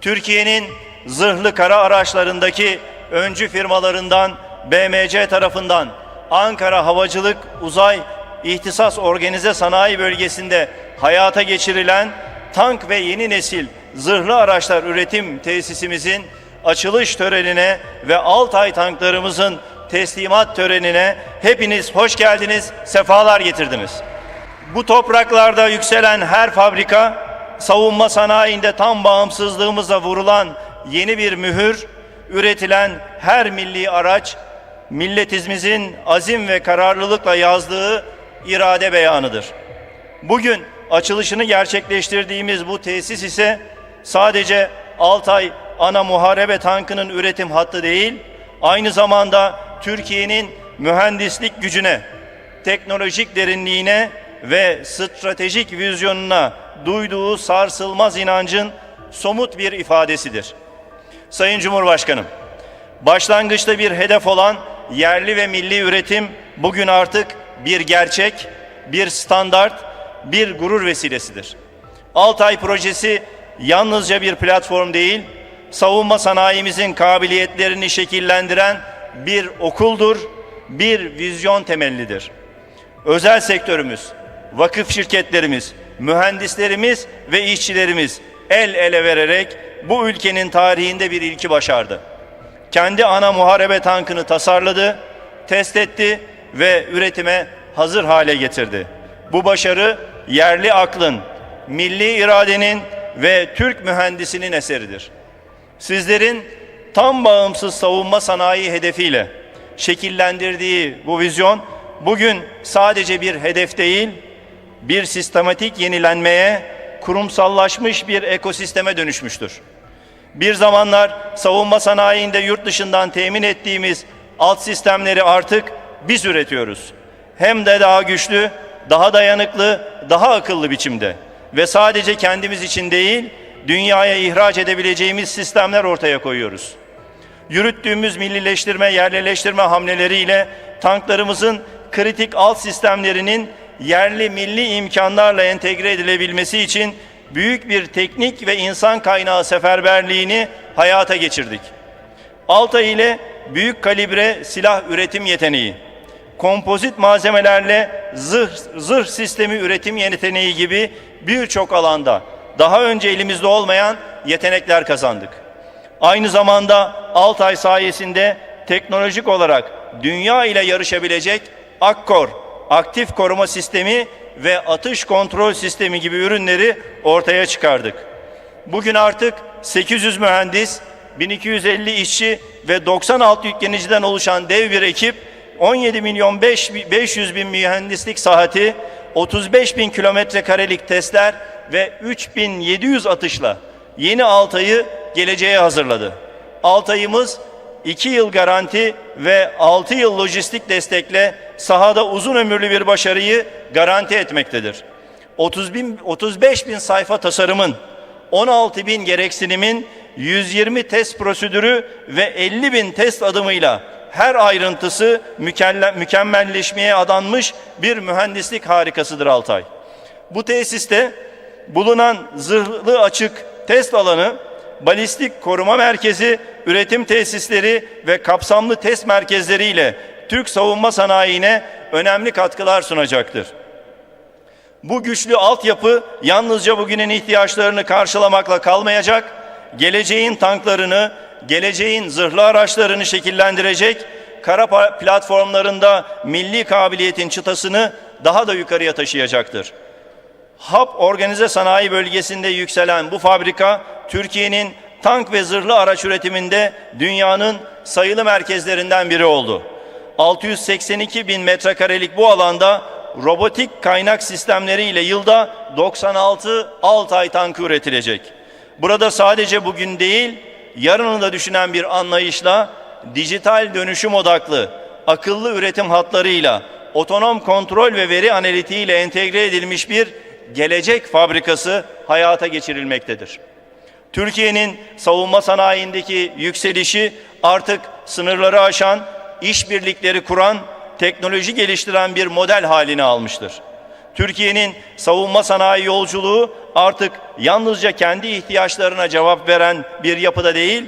Türkiye'nin zırhlı kara araçlarındaki öncü firmalarından BMC tarafından Ankara Havacılık Uzay İhtisas Organize Sanayi Bölgesi'nde hayata geçirilen tank ve yeni nesil zırhlı araçlar üretim tesisimizin açılış törenine ve Altay tanklarımızın teslimat törenine hepiniz hoş geldiniz, sefalar getirdiniz. Bu topraklarda yükselen her fabrika, savunma sanayinde tam bağımsızlığımıza vurulan yeni bir mühür, üretilen her milli araç, milletimizin azim ve kararlılıkla yazdığı irade beyanıdır. Bugün açılışını gerçekleştirdiğimiz bu tesis ise sadece Altay ana muharebe tankının üretim hattı değil, aynı zamanda Türkiye'nin mühendislik gücüne, teknolojik derinliğine ve stratejik vizyonuna duyduğu sarsılmaz inancın somut bir ifadesidir. Sayın Cumhurbaşkanım, başlangıçta bir hedef olan yerli ve milli üretim bugün artık bir gerçek, bir standart, bir gurur vesilesidir. Altay projesi yalnızca bir platform değil, savunma sanayimizin kabiliyetlerini şekillendiren bir okuldur, bir vizyon temellidir. Özel sektörümüz, vakıf şirketlerimiz, mühendislerimiz ve işçilerimiz el ele vererek bu ülkenin tarihinde bir ilki başardı. Kendi ana muharebe tankını tasarladı, test etti ve üretime hazır hale getirdi. Bu başarı yerli aklın, milli iradenin ve Türk mühendisinin eseridir. Sizlerin tam bağımsız savunma sanayi hedefiyle şekillendirdiği bu vizyon bugün sadece bir hedef değil, bir sistematik yenilenmeye, kurumsallaşmış bir ekosisteme dönüşmüştür. Bir zamanlar savunma sanayinde yurt dışından temin ettiğimiz alt sistemleri artık biz üretiyoruz. Hem de daha güçlü, daha dayanıklı, daha akıllı biçimde ve sadece kendimiz için değil, dünyaya ihraç edebileceğimiz sistemler ortaya koyuyoruz. Yürüttüğümüz millileştirme, yerleştirme hamleleriyle tanklarımızın kritik alt sistemlerinin yerli milli imkanlarla entegre edilebilmesi için büyük bir teknik ve insan kaynağı seferberliğini hayata geçirdik. Altay ile büyük kalibre silah üretim yeteneği, kompozit malzemelerle zırh, zırh sistemi üretim yeteneği gibi birçok alanda daha önce elimizde olmayan yetenekler kazandık. Aynı zamanda Altay sayesinde teknolojik olarak dünya ile yarışabilecek Akkor, aktif koruma sistemi ve atış kontrol sistemi gibi ürünleri ortaya çıkardık. Bugün artık 800 mühendis, 1250 işçi ve 96 yükleniciden oluşan dev bir ekip 17 milyon 500 bin mühendislik saati, 35 bin kilometre karelik testler ve 3700 atışla yeni Altay'ı geleceğe hazırladı. Altay'ımız 2 yıl garanti ve 6 yıl lojistik destekle sahada uzun ömürlü bir başarıyı garanti etmektedir. 30 bin, 35 bin sayfa tasarımın, 16 bin gereksinimin, 120 test prosedürü ve 50 bin test adımıyla her ayrıntısı mükemmelleşmeye adanmış bir mühendislik harikasıdır Altay. Bu tesiste bulunan zırhlı açık test alanı, balistik koruma merkezi, üretim tesisleri ve kapsamlı test merkezleriyle Türk savunma sanayine önemli katkılar sunacaktır. Bu güçlü altyapı yalnızca bugünün ihtiyaçlarını karşılamakla kalmayacak, geleceğin tanklarını, geleceğin zırhlı araçlarını şekillendirecek, kara platformlarında milli kabiliyetin çıtasını daha da yukarıya taşıyacaktır. HAP Organize Sanayi Bölgesi'nde yükselen bu fabrika, Türkiye'nin tank ve zırhlı araç üretiminde dünyanın sayılı merkezlerinden biri oldu. 682 bin metrekarelik bu alanda robotik kaynak sistemleriyle yılda 96 Altay tankı üretilecek. Burada sadece bugün değil, yarını da düşünen bir anlayışla dijital dönüşüm odaklı, akıllı üretim hatlarıyla, otonom kontrol ve veri analitiğiyle entegre edilmiş bir gelecek fabrikası hayata geçirilmektedir. Türkiye'nin savunma sanayindeki yükselişi artık sınırları aşan, işbirlikleri kuran, teknoloji geliştiren bir model halini almıştır. Türkiye'nin savunma sanayi yolculuğu artık yalnızca kendi ihtiyaçlarına cevap veren bir yapıda değil,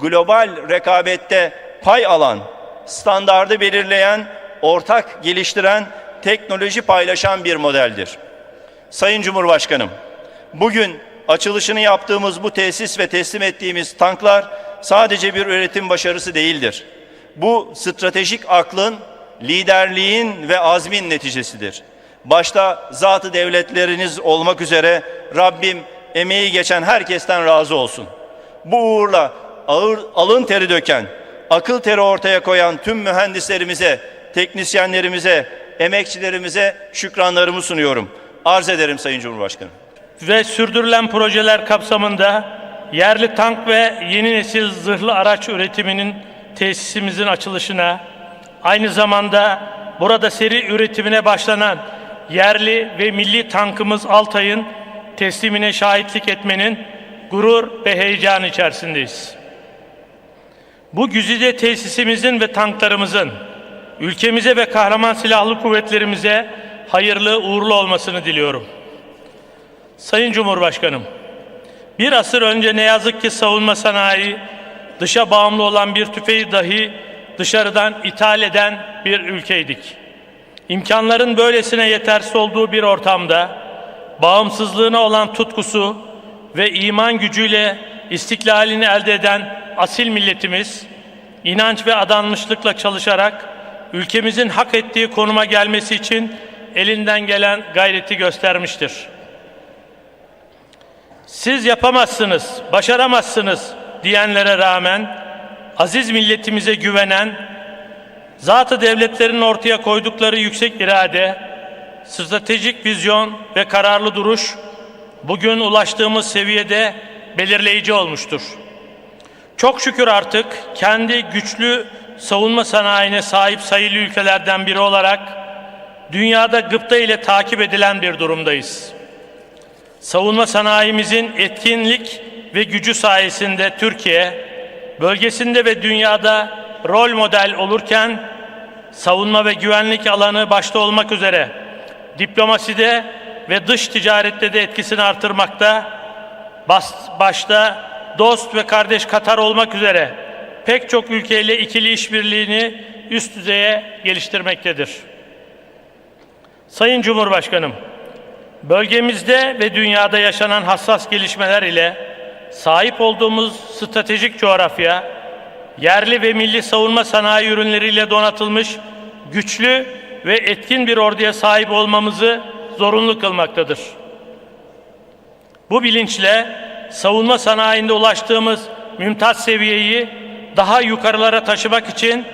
global rekabette pay alan, standardı belirleyen, ortak geliştiren, teknoloji paylaşan bir modeldir. Sayın Cumhurbaşkanım, bugün açılışını yaptığımız bu tesis ve teslim ettiğimiz tanklar sadece bir üretim başarısı değildir. Bu stratejik aklın, liderliğin ve azmin neticesidir. Başta zatı devletleriniz olmak üzere Rabbim emeği geçen herkesten razı olsun. Bu uğurla ağır alın teri döken, akıl teri ortaya koyan tüm mühendislerimize, teknisyenlerimize, emekçilerimize şükranlarımı sunuyorum. Arz ederim Sayın Cumhurbaşkanım. ve sürdürülen projeler kapsamında yerli tank ve yeni nesil zırhlı araç üretiminin tesisimizin açılışına, aynı zamanda burada seri üretimine başlanan yerli ve milli tankımız Altay'ın teslimine şahitlik etmenin gurur ve heyecan içerisindeyiz. Bu güzide tesisimizin ve tanklarımızın ülkemize ve kahraman silahlı kuvvetlerimize hayırlı uğurlu olmasını diliyorum. Sayın Cumhurbaşkanım, bir asır önce ne yazık ki savunma sanayi dışa bağımlı olan bir tüfeği dahi dışarıdan ithal eden bir ülkeydik. İmkanların böylesine yetersiz olduğu bir ortamda bağımsızlığına olan tutkusu ve iman gücüyle istiklalini elde eden asil milletimiz inanç ve adanmışlıkla çalışarak ülkemizin hak ettiği konuma gelmesi için elinden gelen gayreti göstermiştir. Siz yapamazsınız, başaramazsınız diyenlere rağmen aziz milletimize güvenen, zatı devletlerin ortaya koydukları yüksek irade, stratejik vizyon ve kararlı duruş bugün ulaştığımız seviyede belirleyici olmuştur. Çok şükür artık kendi güçlü savunma sanayine sahip sayılı ülkelerden biri olarak dünyada gıpta ile takip edilen bir durumdayız. Savunma sanayimizin etkinlik ve gücü sayesinde Türkiye bölgesinde ve dünyada rol model olurken savunma ve güvenlik alanı başta olmak üzere diplomaside ve dış ticarette de etkisini artırmakta, başta dost ve kardeş Katar olmak üzere pek çok ülkeyle ikili işbirliğini üst düzeye geliştirmektedir. Sayın Cumhurbaşkanım, Bölgemizde ve dünyada yaşanan hassas gelişmeler ile sahip olduğumuz stratejik coğrafya, yerli ve milli savunma sanayi ürünleriyle donatılmış güçlü ve etkin bir orduya sahip olmamızı zorunlu kılmaktadır. Bu bilinçle savunma sanayinde ulaştığımız mümtaz seviyeyi daha yukarılara taşımak için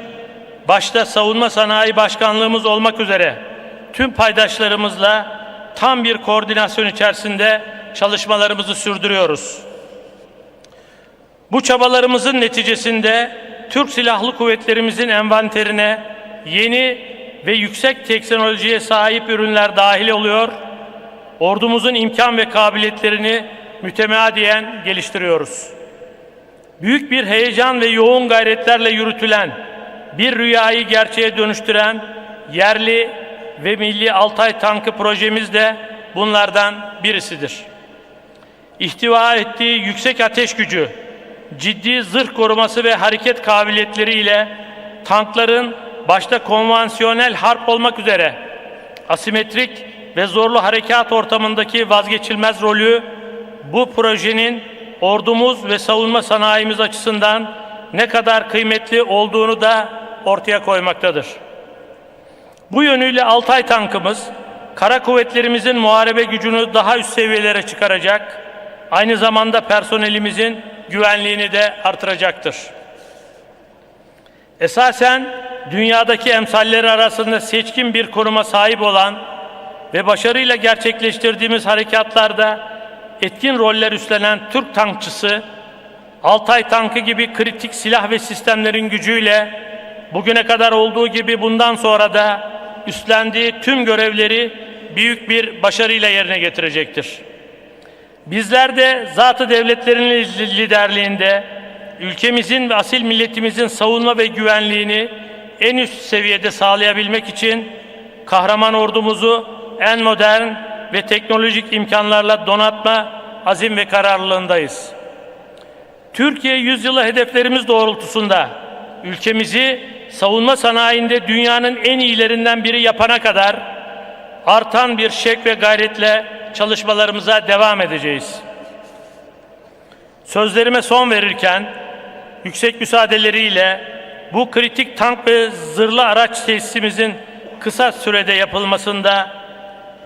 başta Savunma Sanayi Başkanlığımız olmak üzere tüm paydaşlarımızla tam bir koordinasyon içerisinde çalışmalarımızı sürdürüyoruz. Bu çabalarımızın neticesinde Türk Silahlı Kuvvetlerimizin envanterine yeni ve yüksek teknolojiye sahip ürünler dahil oluyor. Ordumuzun imkan ve kabiliyetlerini mütemadiyen geliştiriyoruz. Büyük bir heyecan ve yoğun gayretlerle yürütülen, bir rüyayı gerçeğe dönüştüren yerli ve Milli Altay Tankı projemiz de bunlardan birisidir. İhtiva ettiği yüksek ateş gücü, ciddi zırh koruması ve hareket kabiliyetleriyle tankların başta konvansiyonel harp olmak üzere asimetrik ve zorlu harekat ortamındaki vazgeçilmez rolü bu projenin ordumuz ve savunma sanayimiz açısından ne kadar kıymetli olduğunu da ortaya koymaktadır. Bu yönüyle Altay tankımız kara kuvvetlerimizin muharebe gücünü daha üst seviyelere çıkaracak, aynı zamanda personelimizin güvenliğini de artıracaktır. Esasen dünyadaki emsalleri arasında seçkin bir konuma sahip olan ve başarıyla gerçekleştirdiğimiz harekatlarda etkin roller üstlenen Türk tankçısı, Altay tankı gibi kritik silah ve sistemlerin gücüyle bugüne kadar olduğu gibi bundan sonra da üstlendiği tüm görevleri büyük bir başarıyla yerine getirecektir. Bizler de zatı devletlerin liderliğinde ülkemizin ve asil milletimizin savunma ve güvenliğini en üst seviyede sağlayabilmek için kahraman ordumuzu en modern ve teknolojik imkanlarla donatma azim ve kararlılığındayız. Türkiye yüzyılı hedeflerimiz doğrultusunda ülkemizi savunma sanayinde dünyanın en iyilerinden biri yapana kadar artan bir şek ve gayretle çalışmalarımıza devam edeceğiz. Sözlerime son verirken yüksek müsaadeleriyle bu kritik tank ve zırhlı araç tesisimizin kısa sürede yapılmasında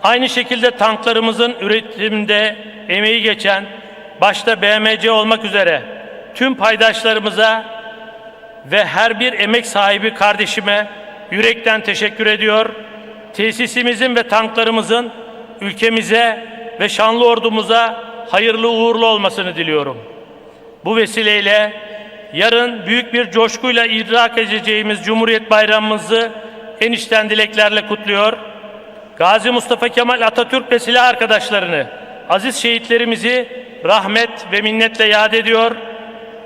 aynı şekilde tanklarımızın üretiminde emeği geçen başta BMC olmak üzere tüm paydaşlarımıza ve her bir emek sahibi kardeşime yürekten teşekkür ediyor. Tesisimizin ve tanklarımızın ülkemize ve şanlı ordumuza hayırlı uğurlu olmasını diliyorum. Bu vesileyle yarın büyük bir coşkuyla idrak edeceğimiz Cumhuriyet Bayramımızı en içten dileklerle kutluyor. Gazi Mustafa Kemal Atatürk ve silah arkadaşlarını, aziz şehitlerimizi rahmet ve minnetle yad ediyor.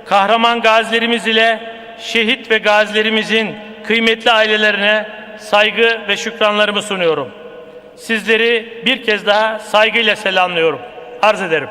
Kahraman gazilerimiz ile şehit ve gazilerimizin kıymetli ailelerine saygı ve şükranlarımı sunuyorum. Sizleri bir kez daha saygıyla selamlıyorum. Arz ederim.